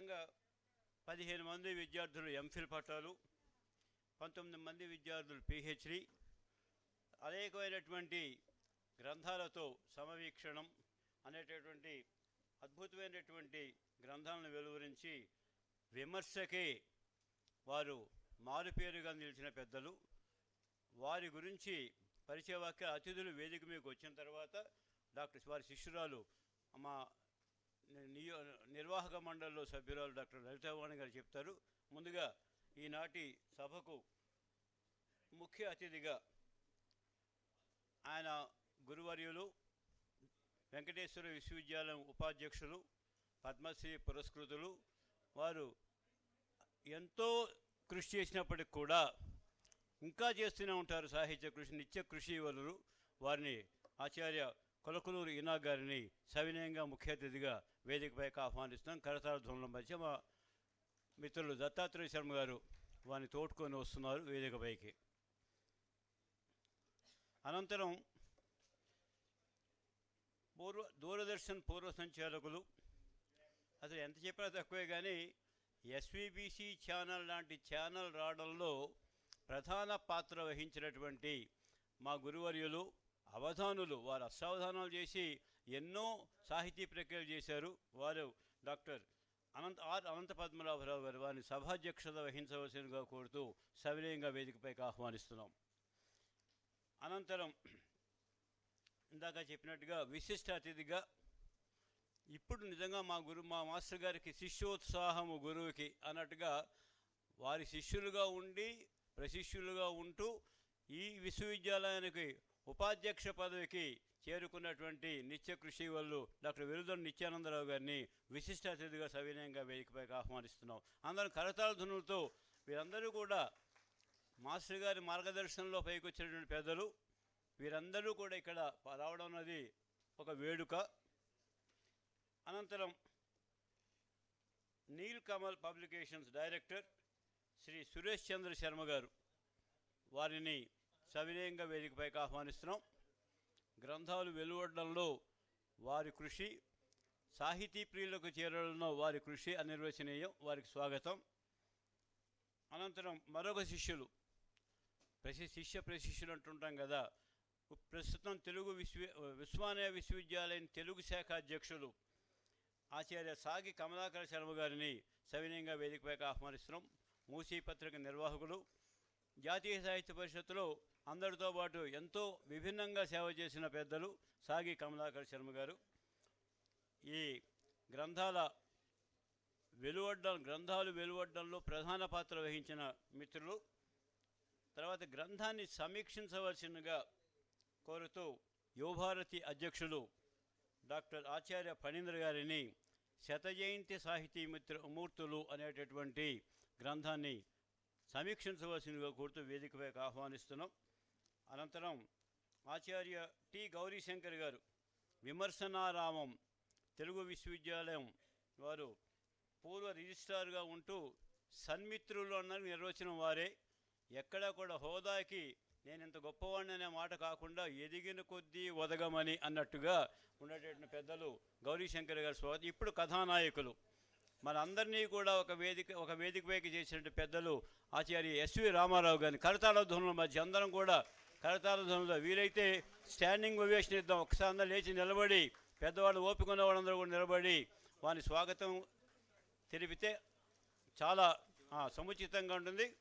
విధంగా పదిహేను మంది విద్యార్థులు ఎంఫిల్ పట్టాలు పంతొమ్మిది మంది విద్యార్థులు పిహెచ్డి అనేకమైనటువంటి గ్రంథాలతో సమవీక్షణం అనేటటువంటి అద్భుతమైనటువంటి గ్రంథాలను వెలువరించి విమర్శకే వారు మారుపేరుగా నిలిచిన పెద్దలు. వారి గురించి పరిచయవాక్య అతిథులు వేదిక మీకు వచ్చిన తర్వాత డాక్టర్ వారి శిష్యురాలు మా నియో నిర్వాహక మండలిలో సభ్యురాలు డాక్టర్ లలితావాణి గారు చెప్తారు. ముందుగా ఈనాటి సభకు ముఖ్య అతిథిగా ఆయన గురువర్యులు వెంకటేశ్వర విశ్వవిద్యాలయం ఉపాధ్యక్షులు పద్మశ్రీ పురస్కృతులు వారు ఎంతో కృషి చేసినప్పటికి కూడా ఇంకా చేస్తూనే ఉంటారు సాహిత్య కృషి నిత్య కృషి వలరు. వారిని ఆచార్య కొలకులూరు ఇనా గారిని సవినయంగా ముఖ్య అతిథిగా వేదికపైకి ఆహ్వానిస్తున్నాం. కరతాళ ధ్వనుల మధ్య మా మిత్రులు దత్తాత్రేయ శర్మ గారు వారిని తోడుకొని వస్తున్నారు వేదికపైకి అనంతరం పూర్వ దూరదర్శన్ పూర్వ సంచాలకులు అసలు ఎంత చెప్పినా తక్కువే కానీ ఎస్విబిసి ఛానల్ లాంటి ఛానల్ రావడంలో ప్రధాన పాత్ర వహించినటువంటి మా గురువర్యులు అవధానులు వారు అసావధానాలు చేసి ఎన్నో సాహితీ ప్రక్రియలు చేశారు. వారు డాక్టర్ అనంత ఆర్ అనంత పద్మనాభరావు గారు వారిని సభాధ్యక్షత వహించవలసిందిగా కోరుతూ సవినయంగా వేదికపైకి ఆహ్వానిస్తున్నాం. అనంతరం ఇందాక చెప్పినట్టుగా విశిష్ట అతిథిగా ఇప్పుడు నిజంగా మా గురు మా మాస్టర్ గారికి శిష్యోత్సాహము గురువుకి అన్నట్టుగా వారి శిష్యులుగా ఉండి ప్రశిష్యులుగా ఉంటూ ఈ విశ్వవిద్యాలయానికి ఉపాధ్యక్ష పదవికి చేరుకున్నటువంటి నిత్య కృషి వాళ్ళు డాక్టర్ వెలుదొండ నిత్యానందరావు గారిని విశిష్ట అతిథిగా సవినయంగా వేదికపైకి ఆహ్వానిస్తున్నాం. అందరం కరతాళ ధనులతో వీరందరూ కూడా మాస్టర్ గారి మార్గదర్శనంలో పైకి వచ్చినటువంటి పెద్దలు వీరందరూ కూడా ఇక్కడ రావడం అన్నది ఒక వేడుక. అనంతరం నీల్ కమల్ పబ్లికేషన్స్ డైరెక్టర్ శ్రీ సురేష్ చంద్ర శర్మ గారు వారిని సవినయంగా వేదికపైకి ఆహ్వానిస్తున్నాం. గ్రంథాలు వెలువడంలో వారి కృషి సాహితీ ప్రియులకు చేరడంలో వారి కృషి అనిర్వచనీయం. వారికి స్వాగతం. అనంతరం మరొక శిష్యులు ప్రసి శిష్య ప్రశిష్యులు అంటుంటాం కదా ప్రస్తుతం తెలుగు విశ్వ విశ్వానయ విశ్వవిద్యాలయం తెలుగు శాఖ అధ్యక్షులు ఆచార్య సాగి కమలాకర శర్మ గారిని సవినయంగా వేదికపైకి ఆహ్వానిస్తున్నాం. మూసీ పత్రిక నిర్వాహకులు జాతీయ సాహిత్య పరిషత్తులో అందరితో పాటు ఎంతో విభిన్నంగా సేవ చేసిన పెద్దలు సాగి కమలాకర్ శర్మ గారు. ఈ గ్రంథాల వెలువడ్డం గ్రంథాలు వెలువడ్డంలో ప్రధాన పాత్ర వహించిన మిత్రులు. తర్వాత గ్రంథాన్ని సమీక్షించవలసినగా కోరుతూ యువభారతి అధ్యక్షులు డాక్టర్ ఆచార్య ఫణీంద్ర గారిని శతజయంతి సాహితీ మిత్ర మూర్తులు అనేటటువంటి గ్రంథాన్ని సమీక్షించవలసిందిగా కోరుతూ వేదికపైకి ఆహ్వానిస్తున్నాం. అనంతరం ఆచార్య టి. గౌరీశంకర్ గారు విమర్శనారామం తెలుగు విశ్వవిద్యాలయం వారు పూర్వ రిజిస్ట్రార్గా ఉంటూ సన్మిత్రులు అన్న నిర్వచనం వారే. ఎక్కడా కూడా హోదాకి నేను ఇంత గొప్పవాడిని అనే మాట కాకుండా ఎదిగిన కొద్దీ ఒదగమని అన్నట్టుగా ఉండేటటువంటి పెద్దలు గౌరీశంకర్ గారు స్వాగతం. ఇప్పుడు కథానాయకులు. మనందరినీ కూడా ఒక వేదిక ఒక వేదికపైకి చేసినటువంటి పెద్దలు ఆచార్య ఎస్వి రామారావు గారిని కరతాళ ధ్వనుల మధ్య అందరం కూడా కరతాళ వీలైతే స్టాండింగ్ ఒవేషన్ ఇద్దాం. ఒకసారి అందరూ లేచి నిలబడి పెద్దవాళ్ళు ఓపిక ఉన్న వాళ్ళందరూ కూడా నిలబడి వారి స్వాగతం తెలిపితే చాలా సముచితంగా ఉంటుంది.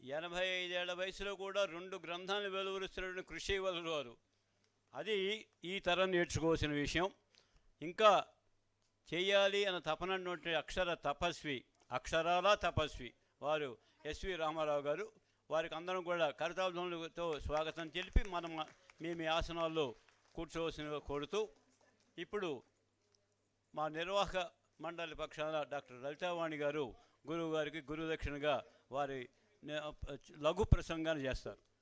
ఎనభై ఐదేళ్ళ వయసులో కూడా రెండు గ్రంథాలు వెలువరుస్తున్నటువంటి కృషి వారు అది ఈ తరం నేర్చుకోవాల్సిన విషయం. ఇంకా చేయాలి అన్న తపనటువంటి అక్షర తపస్వి అక్షరాల తపస్వి. వారు ఎస్వి రామారావు గారు. వారికి అందరం కూడా కరతాళధ్వనులతో స్వాగతం తెలిపి మనం మేము మీ ఆసనాల్లో కూర్చోవలసిన కోరుతూ ఇప్పుడు మా నిర్వాహక మండలి పక్షాన డాక్టర్ లలితావాణి గారు గురువు గారికి గురుదక్షిణగా వారి లఘు ప్రసంగాన్ని చేస్తారు.